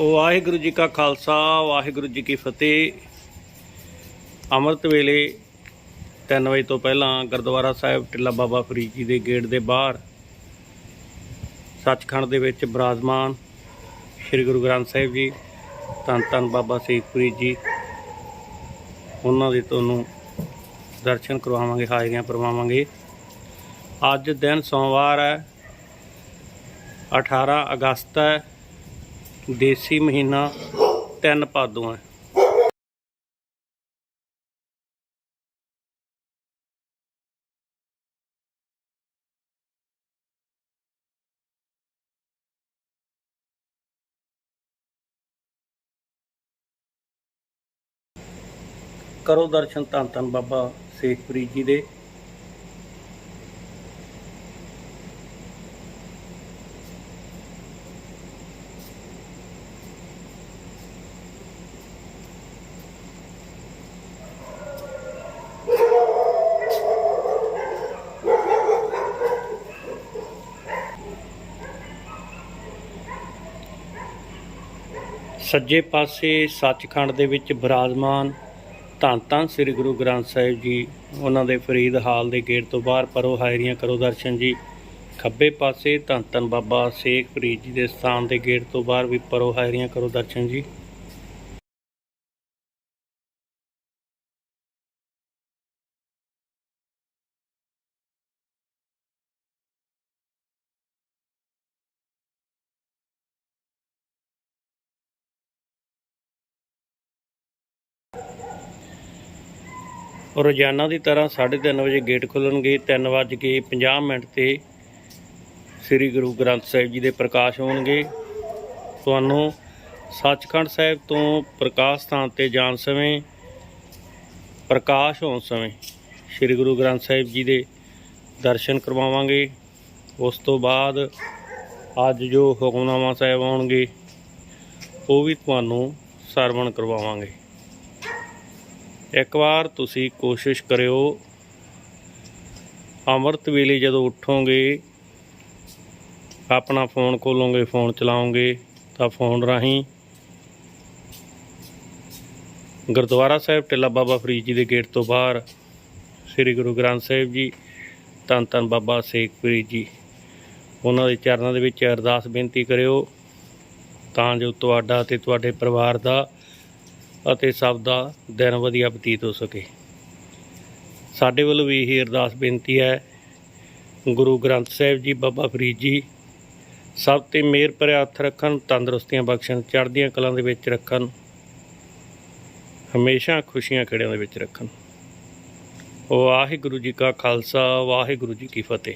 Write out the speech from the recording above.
ਵਾਹਿਗੁਰੂ ਜੀ ਕਾ ਖਾਲਸਾ, ਵਾਹਿਗੁਰੂ ਜੀ ਕੀ ਫਤਿਹ। ਅੰਮ੍ਰਿਤ ਵੇਲੇ 3 ਵਜੇ ਤੋਂ ਪਹਿਲਾਂ ਗੁਰਦੁਆਰਾ ਸਾਹਿਬ ਟਿੱਲਾ ਬਾਬਾ ਫਰੀਦ ਜੀ ਦੇ ਗੇਟ ਦੇ ਬਾਹਰ ਸੱਚਖੰਡ ਦੇ ਵਿੱਚ ਬਿਰਾਜਮਾਨ ਸ੍ਰੀ ਗੁਰੂ ਗ੍ਰੰਥ ਸਾਹਿਬ ਜੀ, ਧੰਨ ਧੰਨ ਬਾਬਾ ਸੇਖ ਫਰੀਦ ਜੀ। ਉਹਨਾਂ ਦੇ ਤੁਹਾਨੂੰ ਦਰਸ਼ਨ ਕਰਵਾਵਾਂਗੇ, ਹਾਜ਼ਰੀਆਂ ਕਰਵਾਵਾਂਗੇ ਅੱਜ ਦਿਨ ਸੋਮਵਾਰ ਹੈ 18 ਅਗਸਤ ਹੈ ਦੇਸੀ ਮਹੀਨਾ ਤਿੰਨ ਭਾਦੋਂ ਹੈ। ਕਰੋ ਦਰਸ਼ਨ ਧੰਨ ਧੰਨ ਬਾਬਾ ਸੇਖਪੁਰੀ ਜੀ ਦੇ। ਸੱਜੇ ਪਾਸੇ ਸੱਚਖੰਡ ਦੇ ਵਿੱਚ ਬਰਾਜਮਾਨ ਧੰਨ ਧੰਨ ਸ੍ਰੀ ਗੁਰੂ ਗ੍ਰੰਥ ਸਾਹਿਬ ਜੀ, ਉਹਨਾਂ ਦੇ ਫਰੀਦ ਹਾਲ ਦੇ ਗੇਟ ਤੋਂ ਬਾਹਰ ਪਰੋ ਹਾਇਰੀਆਂ ਕਰੋ ਦਰਸ਼ਨ ਜੀ। ਖੱਬੇ ਪਾਸੇ ਧੰਨ ਧੰਨ ਬਾਬਾ ਸੇਖ ਫਰੀਦ ਜੀ ਦੇ ਸਥਾਨ ਦੇ ਗੇਟ ਤੋਂ ਬਾਹਰ ਵੀ ਪਰੋ ਹਾਇਰੀਆਂ ਕਰੋ ਦਰਸ਼ਨ ਜੀ। ਰੋਜ਼ਾਨਾ ਦੀ ਤਰ੍ਹਾਂ 3:30 ਵਜੇ ਗੇਟ ਖੁੱਲਣਗੇ 3:50 ਮਿੰਟ ਤੇ ਸ੍ਰੀ ਗੁਰੂ ਗ੍ਰੰਥ ਸਾਹਿਬ ਜੀ ਦੇ ਪ੍ਰਕਾਸ਼ ਹੋਣਗੇ। ਤੁਹਾਨੂੰ ਸੱਚਖੰਡ ਸਾਹਿਬ ਤੋਂ ਪ੍ਰਕਾਸ਼ ਸਥਾਨ ਤੇ ਜਾਣ ਸਮੇਂ ਪ੍ਰਕਾਸ਼ ਹੋਣ ਸਮੇਂ ਸ੍ਰੀ ਗੁਰੂ ਗ੍ਰੰਥ ਸਾਹਿਬ ਜੀ ਦੇ ਦਰਸ਼ਨ ਕਰਵਾਵਾਂਗੇ। ਉਸ ਤੋਂ ਬਾਅਦ ਅੱਜ ਜੋ ਹੁਕਮਨਾਮਾ ਸਾਹਿਬ ਆਉਣਗੇ, ਉਹ ਵੀ ਤੁਹਾਨੂੰ ਸਰਵਣ ਕਰਵਾਵਾਂਗੇ। ਇੱਕ ਵਾਰ ਤੁਸੀਂ ਕੋਸ਼ਿਸ਼ ਕਰਿਓ, ਅੰਮ੍ਰਿਤ ਵੇਲੇ ਜਦੋਂ ਉੱਠੋਗੇ, ਆਪਣਾ ਫੋਨ ਖੋਲੋਗੇ, ਫੋਨ ਚਲਾਓਗੇ, ਤਾਂ ਫੋਨ ਰਾਹੀਂ ਗੁਰਦੁਆਰਾ ਸਾਹਿਬ ਟਿੱਲਾ ਬਾਬਾ ਫਰੀਦ ਜੀ ਦੇ ਗੇਟ ਤੋਂ ਬਾਹਰ ਸ੍ਰੀ ਗੁਰੂ ਗ੍ਰੰਥ ਸਾਹਿਬ ਜੀ, ਧੰਨ ਧੰਨ ਬਾਬਾ ਸੇਖ ਫਰੀਦ ਜੀ, ਉਹਨਾਂ ਦੇ ਚਰਨਾਂ ਦੇ ਵਿੱਚ ਅਰਦਾਸ ਬੇਨਤੀ ਕਰਿਓ, ਤਾਂ ਜੋ ਤੁਹਾਡਾ ਤੇ ਤੁਹਾਡੇ ਪਰਿਵਾਰ ਦਾ ਅਤੇ ਸਭ ਦਾ ਦਿਨ ਵਧੀਆ ਬਤੀਤ ਹੋ ਸਕੇ। ਸਾਡੇ ਵੱਲੋਂ ਵੀ ਇਹ ਅਰਦਾਸ ਬੇਨਤੀ ਹੈ। ਗੁਰੂ ਗ੍ਰੰਥ ਸਾਹਿਬ ਜੀ, ਬਾਬਾ ਫਰੀਦ ਜੀ, ਸਭ ਤੇ ਮਿਹਰ ਭਰਿਆ ਹੱਥ ਰੱਖਣ, ਤੰਦਰੁਸਤੀਆਂ ਬਖਸ਼ਣ, ਚੜ੍ਹਦੀਆਂ ਕਲਾਂ ਦੇ ਵਿੱਚ ਰੱਖਣ, ਹਮੇਸ਼ਾ ਖੁਸ਼ੀਆਂ ਖੇੜਿਆਂ ਦੇ ਵਿੱਚ ਰੱਖਣ। ਵਾਹਿਗੁਰੂ ਜੀ ਕਾ ਖਾਲਸਾ, ਵਾਹਿਗੁਰੂ ਜੀ ਕੀ ਫਤਿਹ।